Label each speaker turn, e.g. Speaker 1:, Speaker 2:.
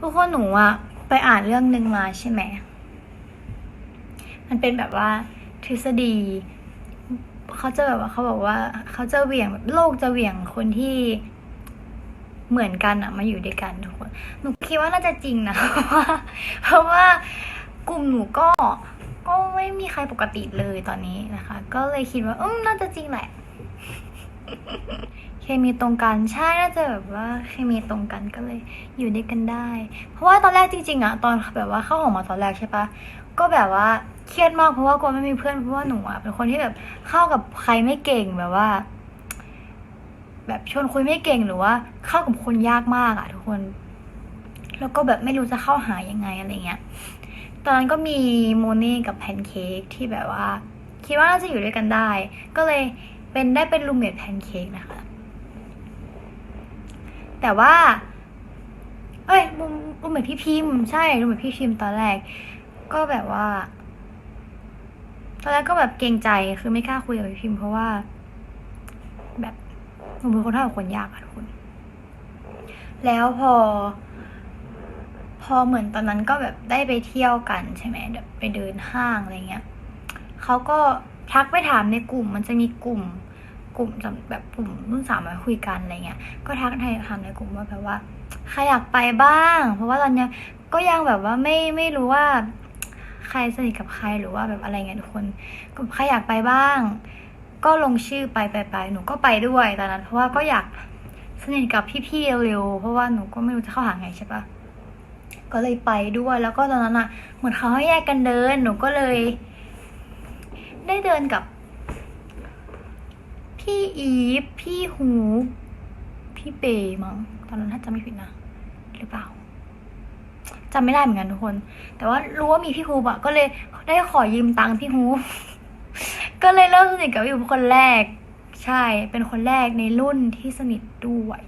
Speaker 1: ทุกคนหนูอะไปอ่านเรื่องหนึ่งมาใช่ไหม มันเป็นแบบว่าทฤษฎี เขาจะแบบว่าเขาบอกว่าเขาจะเหวี่ยงแบบโลกจะเหวี่ยงคนที่เหมือนกันอะมาอยู่ด้วยกันทุกคน หนูคิดว่าน่าจะจริงนะ เพราะว่าเพราะว่ากลุ่มหนูก็ก็ไม่มีใครปกติเลยตอนนี้นะคะ ก็เลยคิดว่าอืมน่าจะจริงแหละ เคมีตรงกันใช่น่าจะแบบว่าเคมีตรงกันก็เลยอยู่ด้วยกันได้ เพราะว่าตอนแรกจริงๆอะตอนแบบว่าเข้าหอมาตอนแรกใช่ปะก็แบบว่าเครียดมากเพราะว่ากลัวไม่มีเพื่อนเพราะว่าหนูอะเป็นคนที่แบบเข้ากับใครไม่เก่งแบบว่า แบบชวนคุยไม่เก่งหรือว่า เข้ากับคนยากมากอะทุกคน แล้วก็แบบไม่รู้จะเข้าหายังไงอะไรเงี้ยตอนนั้นก็มีโมเน่กับแพนเค้กที่แบบว่า คิดว่าน่าจะอยู่ด้วยกันได้ ก็เลยเป็นได้เป็นรูมเมทแพนเค้กนะคะ แต่ว่า เอ้ยรูมรูมเมทพี่พิมพ์ใช่รูมเมทพี่พิมพ์ตอนแรก ก็แบบว่า ตอนแรกก็แบบเกรงใจคือไม่กล้าคุยกับพี่พิมพ์ เพราะว่า แบบหนูเป็นคนเท่ากับคนยากอะทุกคน แล้วพอ พอเหมือนตอนนั้นก็แบบได้ไปเที่ยวกันใช่ไหมแบบไปเดินห้างอะไรเงี้ยเขาก็ทักไปถามในกลุ่ม มันจะมีกลุ่ม กลุ่มแบบกลุ่มรุ่นสามมาคุยกันอะไรเงี้ยก็ทักในถามในกลุ่มว่าแบบว่าใครอยากไปบ้าง เพราะว่าตอนเนี้ยก็ยังแบบว่าไม่ไม่รู้ว่า ใครสนิทกับใครหรือว่าแบบอะไรเงี้ยทุกคนก็ใครอยากไปบ้าง ก็ลงชื่อไปไปไปหนูก็ไปด้วยตอนนั้น เพราะว่าก็อยากสนิทกับพี่ๆเร็วๆเพราะว่าหนูก็ไม่รู้จะเข้าหาไงใช่ปะก็เลยไปด้วยแล้วก็ตอนนั้นอะเหมือนเขาให้แยกกันเดินหนูก็เลย ได้เดินกับ พี่อีฟ พี่ฮูพี่เปย์มั้งตอนนั้นถ้าจำไม่ผิดนะ หรือเปล่าจำไม่ได้เหมือนกันทุกคน แต่ว่ารู้ว่ามีพี่ฮูปอะก็เลยได้ขอยืมตังค์พี่ฮูก็เลยเริ่มสนิทกับพี่ฮูปคนแรก ใช่ เป็นคนแรกในรุ่นที่สนิทด้วย